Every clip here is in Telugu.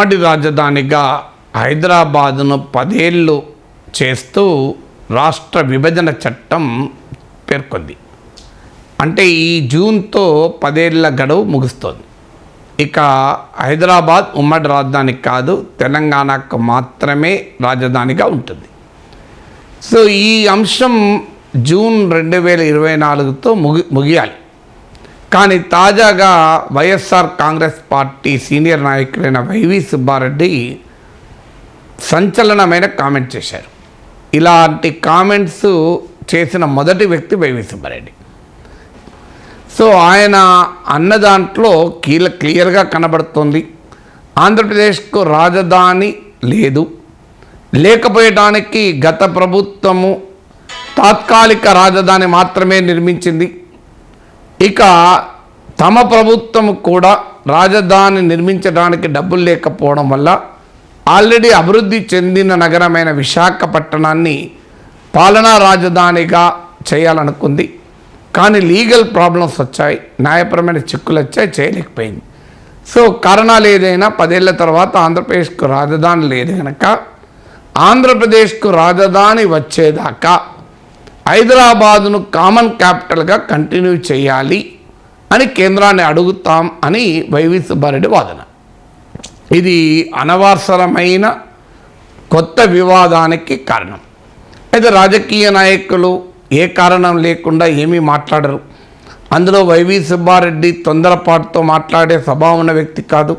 ఉమ్మడి రాజధానిగా హైదరాబాదును పదేళ్ళు చేస్తూ రాష్ట్ర విభజన చట్టం పేర్కొంది. అంటే ఈ జూన్తో పదేళ్ళ గడువు ముగుస్తోంది. ఇక హైదరాబాద్ ఉమ్మడి రాజధాని కాదు తెలంగాణకు మాత్రమే రాజధానిగా ఉంటుంది. సో ఈ అంశం జూన్ రెండు వేల ఇరవై నాలుగుతో ముగి ముగియాలి. కానీ తాజాగా వైఎస్ఆర్ కాంగ్రెస్ పార్టీ సీనియర్ నాయకులైన వైవి సుబ్బారెడ్డి సంచలనమైన కామెంట్ చేశారు. ఇలాంటి కామెంట్స్ చేసిన మొదటి వ్యక్తి వైవి సుబ్బారెడ్డి. సో ఆయన అన్న దాంట్లో కీల క్లియర్గా కనబడుతుంది. ఆంధ్రప్రదేశ్కు రాజధాని లేదు. లేకపోయటానికి గత ప్రభుత్వము తాత్కాలిక రాజధాని మాత్రమే నిర్మించింది. ఇక తమ ప్రభుత్వం కూడా రాజధాని నిర్మించడానికి డబ్బులు లేకపోవడం వల్ల ఆల్రెడీ అభివృద్ధి చెందిన నగరమైన విశాఖపట్టణాన్ని పాలనా రాజధానిగా చేయాలనుకుంది. కానీ లీగల్ ప్రాబ్లమ్స్ వచ్చాయి. న్యాయపరమైన చిక్కులు వచ్చాయి. చేయలేకపోయింది. సో కారణాలు ఏదైనా పదేళ్ళ తర్వాత ఆంధ్రప్రదేశ్కు రాజధాని లేదు కనుక ఆంధ్రప్రదేశ్కు రాజధాని వచ్చేదాకా హైదరాబాదును కామన్ క్యాపిటల్గా కంటిన్యూ చేయాలి అని కేంద్రాన్ని అడుగుతాం అని వైవి సుబ్బారెడ్డి వాదన. ఇది అనవసరమైన కొత్త వివాదానికి కారణం. అయితే రాజకీయ నాయకులు ఏ కారణం లేకుండా ఏమీ మాట్లాడరు. అందులో వైవి సుబ్బారెడ్డి తొందరపాటుతో మాట్లాడే స్వభావం ఉన్న వ్యక్తి కాదు.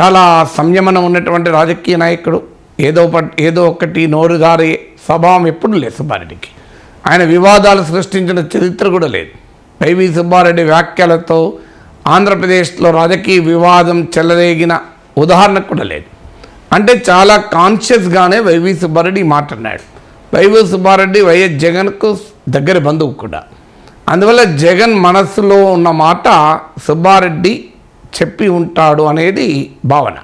చాలా సంయమనం ఉన్నటువంటి రాజకీయ నాయకుడు. ఏదో పట్- ఏదో ఒకటి నోరుగారే స్వభావం ఎప్పుడు లేదు సుబ్బారెడ్డికి ఆయన వివాదాలు సృష్టించిన చరిత్ర కూడా లేదు. వైవి సుబ్బారెడ్డి వ్యాఖ్యలతో ఆంధ్రప్రదేశ్లో రాజకీయ వివాదం చెలరేగిన ఉదాహరణ కూడా లేదు. అంటే చాలా కాన్షియస్గానే వైవి సుబ్బారెడ్డి మాట్లాడినాడు వైవి సుబ్బారెడ్డి వైఎస్ జగన్కు దగ్గర బంధువు కూడా. అందువల్ల జగన్ మనస్సులో ఉన్న మాట సుబ్బారెడ్డి చెప్పి ఉంటాడు అనేది భావన.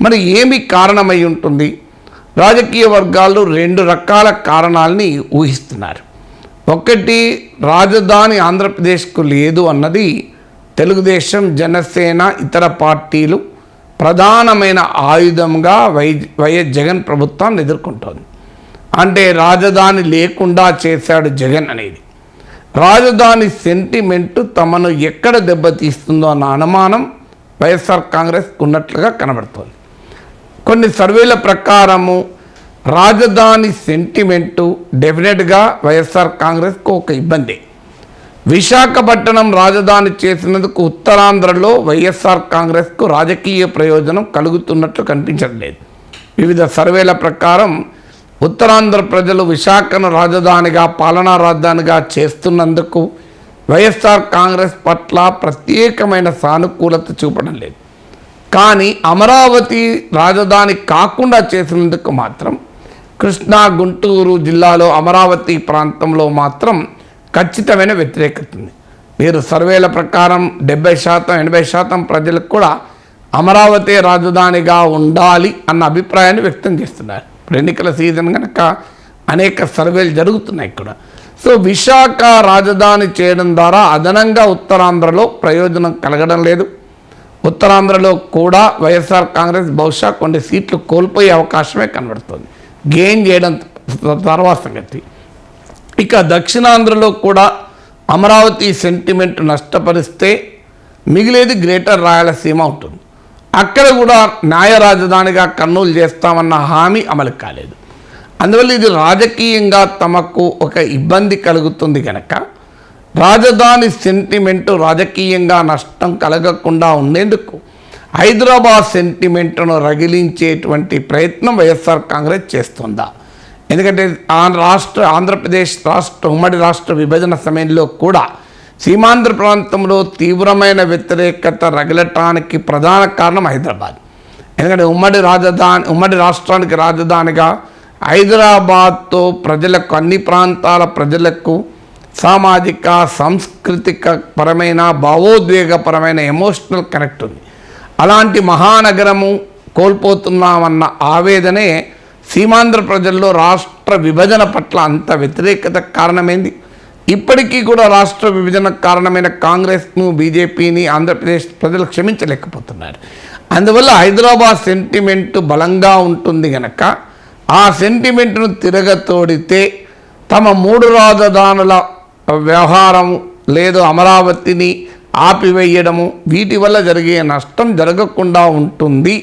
మరి ఏమి కారణమై ఉంటుంది? రాజకీయ వర్గాలు రెండు రకాల కారణాలని ఊహిస్తున్నారు. ఒకటి రాజధాని ఆంధ్రప్రదేశ్కు లేదు అన్నది తెలుగుదేశం జనసేన ఇతర పార్టీలు ప్రధానమైన ఆయుధంగా వై వైఎస్ జగన్ ప్రభుత్వాన్ని ఎదుర్కొంటోంది. అంటే రాజధాని లేకుండా చేశాడు జగన్ అనేది. రాజధాని సెంటిమెంటు తమను ఎక్కడ దెబ్బతీస్తుందో అన్న అనుమానం వైఎస్ఆర్ కాంగ్రెస్ ఉన్నట్లుగా కనబడుతోంది. కొన్ని సర్వేల ప్రకారము రాజధాని సెంటిమెంటు డెఫినెట్గా వైఎస్ఆర్ కాంగ్రెస్కు ఒక ఇబ్బంది. విశాఖపట్నం రాజధాని చేసినందుకు ఉత్తరాంధ్రలో వైఎస్ఆర్ కాంగ్రెస్కు రాజకీయ ప్రయోజనం కలుగుతున్నట్లు కనిపించడం లేదు వివిధ సర్వేల ప్రకారం ఉత్తరాంధ్ర ప్రజలు విశాఖను రాజధానిగా పాలనా రాజధానిగా చేస్తున్నందుకు వైఎస్ఆర్ కాంగ్రెస్ పట్ల ప్రత్యేకమైన సానుకూలత చూపడం లేదు. కానీ అమరావతి రాజధాని కాకుండా చేసినందుకు మాత్రం కృష్ణా గుంటూరు జిల్లాలో అమరావతి ప్రాంతంలో మాత్రం ఖచ్చితమైన వ్యతిరేకత ఉంది. మీరు సర్వేల ప్రకారం డెబ్బై శాతం ఎనభై శాతం ప్రజలకు కూడా అమరావతి రాజధానిగా ఉండాలి అన్న అభిప్రాయాన్ని వ్యక్తం చేస్తున్నారు. ఇప్పుడు ఎన్నికల సీజన్ కనుక అనేక సర్వేలు జరుగుతున్నాయి ఇక్కడ సో విశాఖ రాజధాని చేయడం ద్వారా అదనంగా ఉత్తరాంధ్రలో ప్రయోజనం కలగడం లేదు. ఉత్తరాంధ్రలో కూడా వైఎస్ఆర్ కాంగ్రెస్ బహుశా కొన్ని సీట్లు కోల్పోయే అవకాశమే కనబడుతుంది. గెయిన్ చేయడం తర్వాత సంగతి. ఇక దక్షిణాంధ్రలో కూడా అమరావతి సెంటిమెంట్ నష్టపరిస్తే మిగిలేది గ్రేటర్ రాయలసీమ ఉంటుంది అక్కడ కూడా న్యాయ రాజధానిగా కర్నూలు చేస్తామన్న హామీ అమలు కాలేదు. అందువల్ల ఇది రాజకీయంగా తమకు ఒక ఇబ్బంది కలుగుతుంది కనుక రాజధాని సెంటిమెంటు రాజకీయంగా నష్టం కలగకుండా ఉండేందుకు హైదరాబాద్ సెంటిమెంట్ను రగిలించేటువంటి ప్రయత్నం వైఎస్ఆర్ కాంగ్రెస్ చేస్తుందా? ఎందుకంటే రాష్ట్ర ఆంధ్రప్రదేశ్ రాష్ట్ర ఉమ్మడి రాష్ట్ర విభజన సమయంలో కూడా సీమాంధ్ర ప్రాంతంలో తీవ్రమైన వ్యతిరేకత రగలటానికి ప్రధాన కారణం హైదరాబాద్. ఎందుకంటే ఉమ్మడి రాజధాని ఉమ్మడి రాష్ట్రానికి రాజధానిగా హైదరాబాద్తో ప్రజలకు అన్ని ప్రాంతాల ప్రజలకు సామాజిక సాంస్కృతిక పరమైన భావోద్వేగపరమైన ఎమోషనల్ కనెక్ట్ ఉంది. అలాంటి మహానగరము కోల్పోతున్నామన్న ఆవేదనే సీమాంధ్ర ప్రజల్లో రాష్ట్ర విభజన పట్ల అంత వ్యతిరేకత కారణమైంది. ఇప్పటికీ కూడా రాష్ట్ర విభజన కారణమైన కాంగ్రెస్ను బీజేపీని ఆంధ్రప్రదేశ్ ప్రజలు క్షమించలేకపోతున్నారు. అందువల్ల హైదరాబాద్ సెంటిమెంట్ బలంగా ఉంటుంది గనక ఆ సెంటిమెంట్ను తిరగతోడితే తమ మూడు రాజధానుల వ్యవహారం లేదు అమరావతిని ఆపివేయడము వీటి వల్ల జరిగే నష్టం జరగకుండా ఉంటుంది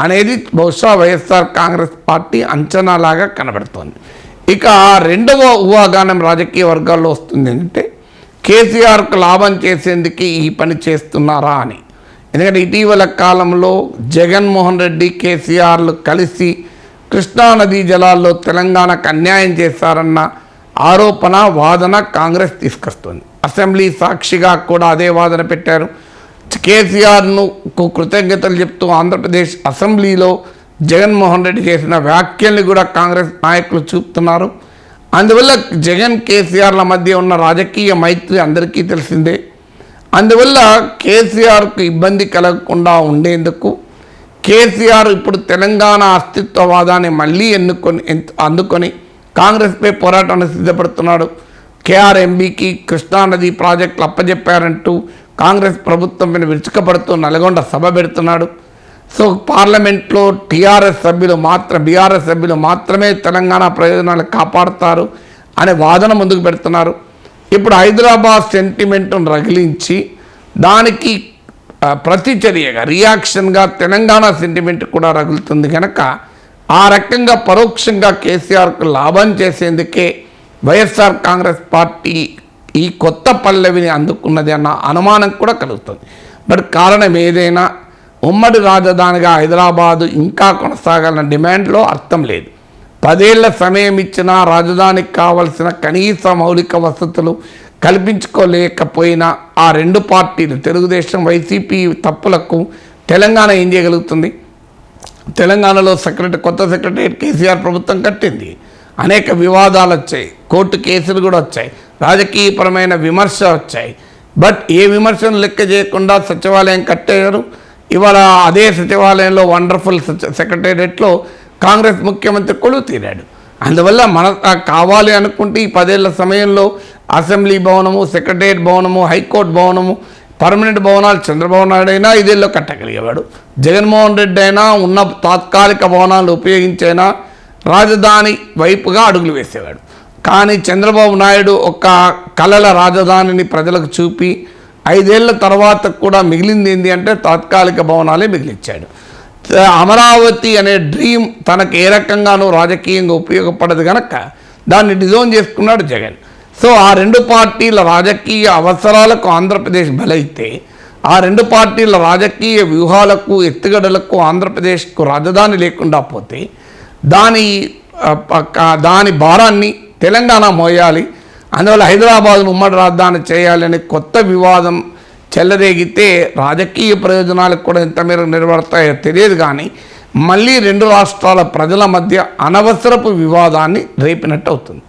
అనేది బహుశా వైఎస్ఆర్ కాంగ్రెస్ పార్టీ అంచనాలాగా కనబడుతోంది. ఇక రెండవ ఊహాగానం రాజకీయ వర్గాల్లో వస్తుంది ఏంటంటే కేసీఆర్కు లాభం చేసేందుకు ఈ పని చేస్తున్నారా అని. ఎందుకంటే ఇటీవల కాలంలో జగన్మోహన్ రెడ్డి కేసీఆర్లు కలిసి కృష్ణానదీ జలాల్లో తెలంగాణకు అన్యాయం చేశారన్న ఆరోపణ వాదన కాంగ్రెస్ తీసుకొస్తుంది. అసెంబ్లీ సాక్షిగా కూడా అదే వాదన పెట్టారు. కేసీఆర్ను కృతజ్ఞతలు చెప్తూ ఆంధ్రప్రదేశ్ అసెంబ్లీలో జగన్మోహన్ రెడ్డి చేసిన వ్యాఖ్యల్ని కూడా కాంగ్రెస్ నాయకులు చూపుతున్నారు. అందువల్ల జగన్ కేసీఆర్ల మధ్య ఉన్న రాజకీయ మైత్రి అందరికీ తెలిసిందే. అందువల్ల కేసీఆర్కు ఇబ్బంది కలగకుండా ఉండేందుకు కేసీఆర్ ఇప్పుడు తెలంగాణ అస్తిత్వవాదాన్ని మళ్ళీ ఎన్నుకొని అందుకొని కాంగ్రెస్పై పోరాటాన్ని సిద్ధపడుతున్నాడు. కేఆర్ఎంబీకి కృష్ణానది ప్రాజెక్టులు అప్పజెప్పారంటూ కాంగ్రెస్ ప్రభుత్వం మీద విరుచుకపడుతూ నల్గొండ సభ పెడుతున్నాడు. సో పార్లమెంట్లో టీఆర్ఎస్ సభ్యులు మాత్రం బీఆర్ఎస్ సభ్యులు మాత్రమే తెలంగాణ ప్రయోజనాలు కాపాడుతారు అనే వాదన ముందుకు పెడుతున్నారు. ఇప్పుడు హైదరాబాద్ సెంటిమెంట్ను రగిలించి దానికి ప్రతిచర్యగా రియాక్షన్గా తెలంగాణ సెంటిమెంట్ కూడా రగులుతుంది కనుక ఆ రకంగా పరోక్షంగా కేసీఆర్కు లాభం చేసేందుకే వైఎస్ఆర్ కాంగ్రెస్ పార్టీ ఈ కొత్త పల్లవిని అందుకున్నది అన్న అనుమానం కూడా కలుగుతుంది. బట్ కారణం ఏదైనా ఉమ్మడి రాజధానిగా హైదరాబాదు ఇంకా కొనసాగాలన్న డిమాండ్లో అర్థం లేదు. పదేళ్ళ సమయం ఇచ్చినా రాజధానికి కావలసిన కనీస మౌలిక వసతులు కల్పించుకోలేకపోయినా ఆ రెండు పార్టీలు తెలుగుదేశం వైసీపీ తప్పులకు తెలంగాణ ఏం చేయగలుగుతుంది? తెలంగాణలో సెక్రటరీ కొత్త సెక్రటరీ కేసీఆర్ ప్రభుత్వం కట్టింది. అనేక వివాదాలు వచ్చాయి. కోర్టు కేసులు కూడా వచ్చాయి. రాజకీయపరమైన విమర్శ వచ్చాయి. బట్ ఏ విమర్శను లెక్క చేయకుండా సచివాలయం కట్టారు. ఇవాళ అదే సచివాలయంలో వండర్ఫుల్ సెక్రటేరియట్లో కాంగ్రెస్ ముఖ్యమంత్రి కొలువు తీరాడు. అందువల్ల మన కావాలి అనుకుంటే ఈ పదేళ్ళ సమయంలో అసెంబ్లీ భవనము సెక్రటేరియట్ భవనము హైకోర్టు భవనము పర్మనెంట్ భవనాలు చంద్రబాబు నాయుడు అయినా ఇదేళ్ళలో కట్టగలిగేవాడు. జగన్మోహన్ రెడ్డి అయినా ఉన్న తాత్కాలిక భవనాలు ఉపయోగించైనా రాజధాని వైపుగా అడుగులు వేసేవాడు. కానీ చంద్రబాబు నాయుడు ఒక కలల రాజధానిని ప్రజలకు చూపి ఐదేళ్ళ తర్వాత కూడా మిగిలింది ఏంటి అంటే తాత్కాలిక భవనాలే మిగిలిచ్చాడు. అమరావతి అనే డ్రీమ్ తనకు ఏ రకంగానూ రాజకీయంగా ఉపయోగపడదు కనుక దాన్ని డిజైన్ చేసుకున్నాడు జగన్. సో ఆ రెండు పార్టీల రాజకీయ అవసరాలకు ఆంధ్రప్రదేశ్ బలైతే ఆ రెండు పార్టీల రాజకీయ వ్యూహాలకు ఎత్తుగడలకు ఆంధ్రప్రదేశ్కు రాజధాని లేకుండా పోతే దాని పక్క- దాని భారాన్ని తెలంగాణ మోయాలి అందువల్ల హైదరాబాద్ను ఉమ్మడి రాజధాని చేయాలని కొత్త వివాదం చెల్లరేగితే రాజకీయ ప్రయోజనాలకు కూడా ఎంత మేరకు నిలబడతాయో తెలియదు కానీ మళ్ళీ రెండు రాష్ట్రాల ప్రజల మధ్య అనవసరపు వివాదాన్ని రేపినట్టు అవుతుంది.